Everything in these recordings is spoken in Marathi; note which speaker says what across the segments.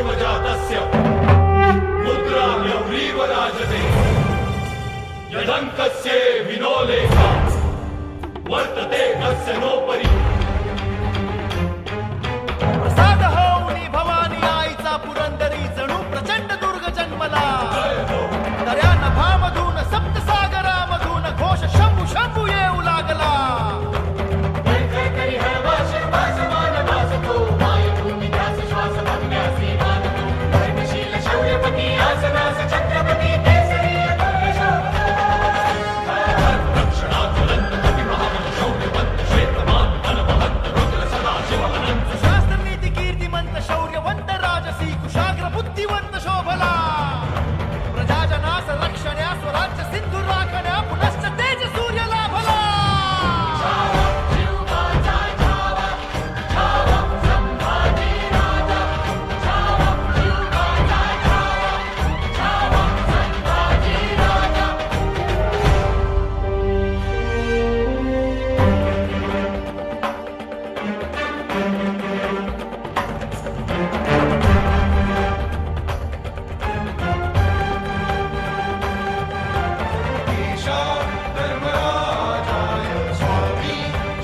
Speaker 1: शिवजा मुद्रा लवरीव राजते यदङ्कस्य विनोलेखा वर्तते कस्य नोपरि।
Speaker 2: प्रसाद होऊनी भवानी आईचा पुरंदरी जणू प्रचंड दुर्ग जन्मला। हो। दर्या नभामधून सप्तसागरामधून घोष शंभू शंभू
Speaker 3: the jungle.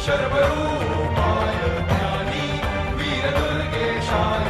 Speaker 3: सर्वरूपाय ज्ञानी वीरदुर्गेशाय